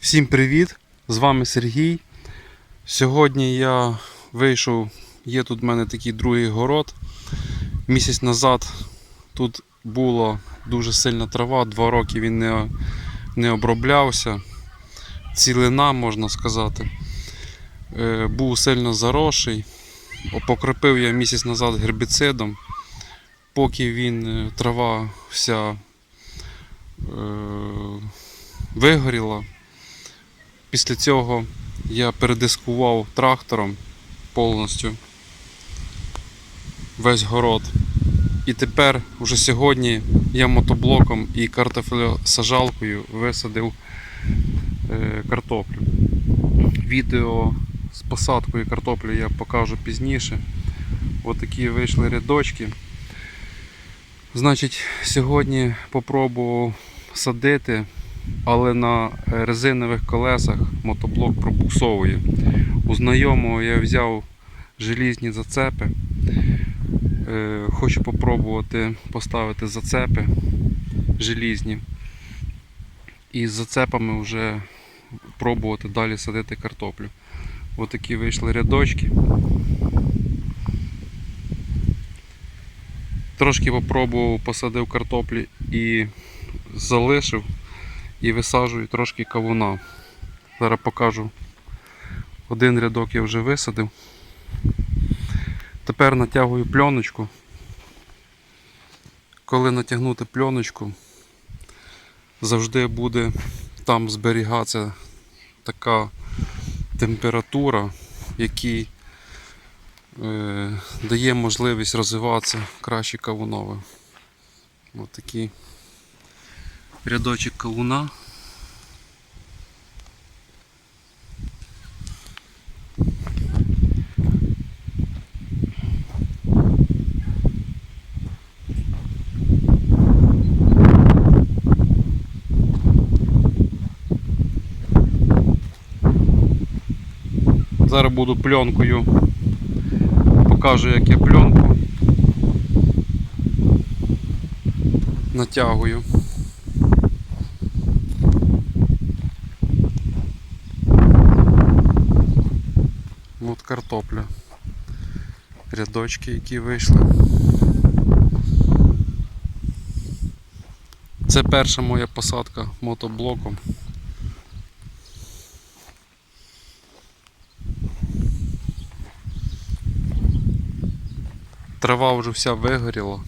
Всім привіт! З вами Сергій. Сьогодні я вийшов, є тут в мене такий другий город. Місяць назад тут була дуже сильна трава, два роки він не, не оброблявся. Цілина, можна сказати. Е, Був сильно заросший. Покропив я місяць назад гербіцидом. Поки він, е, трава вся е, вигоріла. Після цього я передискував трактором повністю весь город. І тепер, вже сьогодні, я мотоблоком і картофелесажалкою висадив е, картоплю. Відео з посадкою картоплі я покажу пізніше. Ось такі вийшли рядочки. Значить, сьогодні попробував садити але на резинових колесах мотоблок пробуксовує. У знайомого я взяв желізні зацепи. Е, Хочу попробувати поставити зацепи желізні. І з зацепами вже пробувати далі садити картоплю. Ось такі вийшли рядочки. Трошки попробував, посадив картоплі і залишив і висаджую трошки кавуна. Зараз покажу. Один рядок я вже висадив. Тепер натягую пленочку. Коли натягнути пленочку, завжди буде там зберігатися така температура, який е, дає можливість розвиватися краще кавунове. Ось такі рядочок кавуна. Зараз буду пленкою. Покажу, як я пленку натягую. От картопля. Рядочки, які вийшли. Це перша моя посадка мотоблоком. Трава вже вся вигоріла.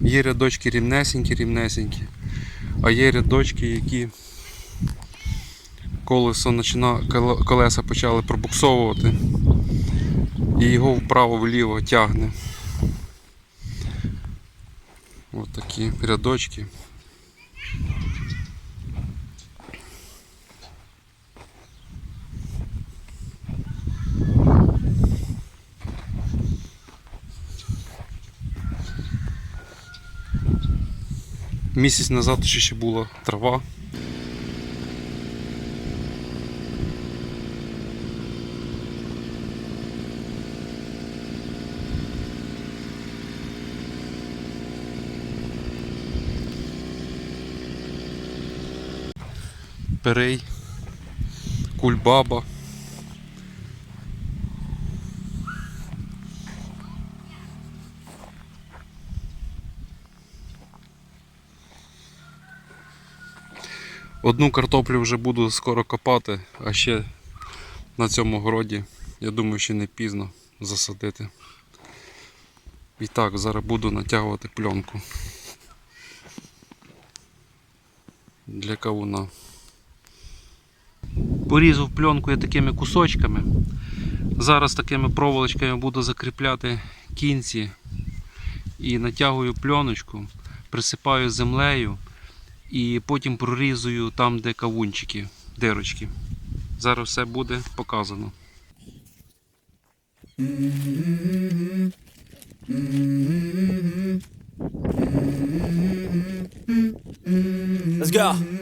Є рядочки рівнесенькі, рівнесенькі, а є рядочки, які колесо колеса почали пробуксовувати і його вправо-вліво тягне. Ось такі рядочки. Місяць назад ще ще була трава. Перей, кульбаба. Одну картоплю вже буду скоро копати, а ще на цьому городі, я думаю, ще не пізно засадити. І так, зараз буду натягувати пленку для кавуна. Порізав пленку я такими кусочками. Зараз такими проволочками буду закріпляти кінці і натягую пленочку, присипаю землею і потім прорізую там, де кавунчики, дирочки. Зараз все буде показано. Let's go.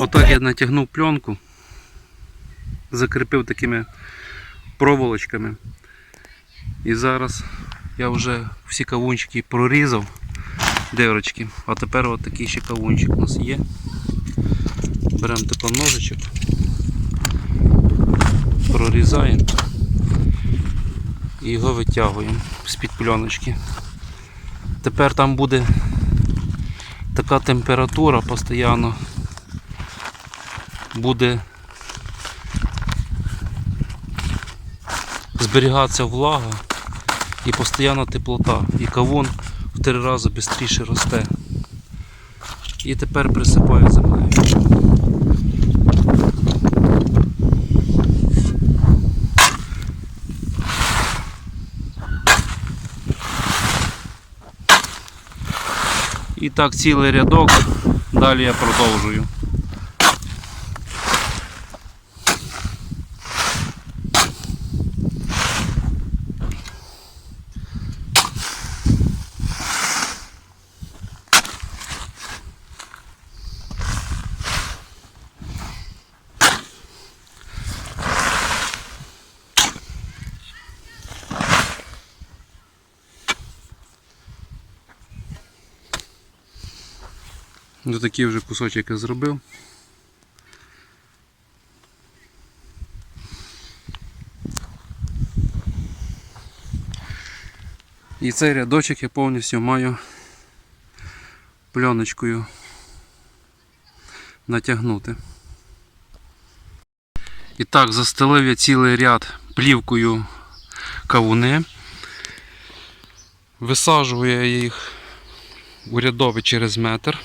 Отак я натягнув пленку, закріпив такими проволочками. І зараз я вже всі кавунчики прорізав дирочки. А тепер от такий ще кавунчик у нас є. Беремо типу ножичок, прорізаємо і його витягуємо з-під пленочки. Тепер там буде така температура постійно буде зберігатися влага і постійна теплота. І кавун в три рази швидше росте. І тепер присипаю землею. І так цілий рядок. Далі я продовжую. Ось такий вже кусочок я зробив. І цей рядочок я повністю маю пленочкою натягнути. І так, застелив я цілий ряд плівкою кавуни. Висаджую я їх у рядові через метр.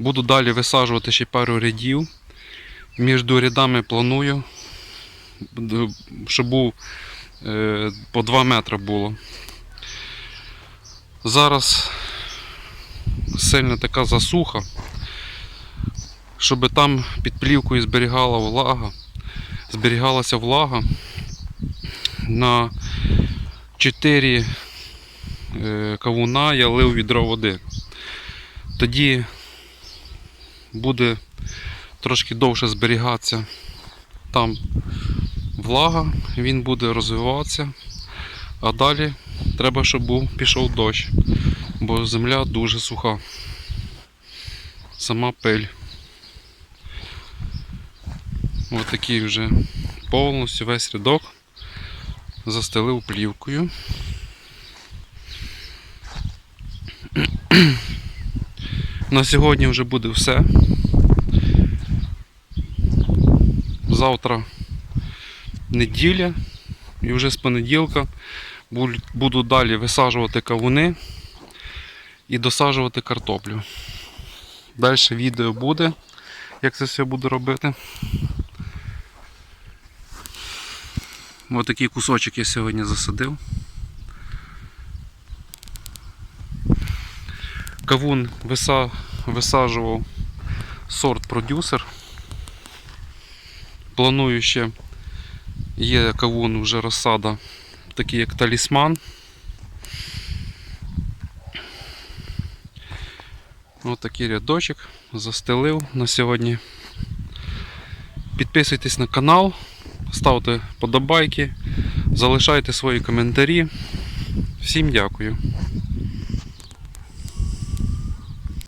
Буду далі висаджувати ще пару рядів. Між рядами планую, щоб був е, по 2 метри було. Зараз сильна така засуха, щоб там під плівкою зберігала влага, зберігалася влага на 4 е, кавуна я лив відро води. Тоді буде трошки довше зберігатися там влага, він буде розвиватися, а далі треба, щоб був, пішов дощ, бо земля дуже суха. Сама пиль. Ось такий вже повністю весь рядок застелив плівкою. На сьогодні вже буде все. Завтра неділя і вже з понеділка буду далі висаджувати кавуни і досаджувати картоплю. Далі відео буде, як це все буду робити. Ось такий кусочок я сьогодні засадив. Кавун виса... висаджував сорт продюсер. Планую ще є кавун вже розсада, такий як талісман. Ось такий рядочок застелив на сьогодні. Підписуйтесь на канал, ставте подобайки, залишайте свої коментарі. Всім дякую.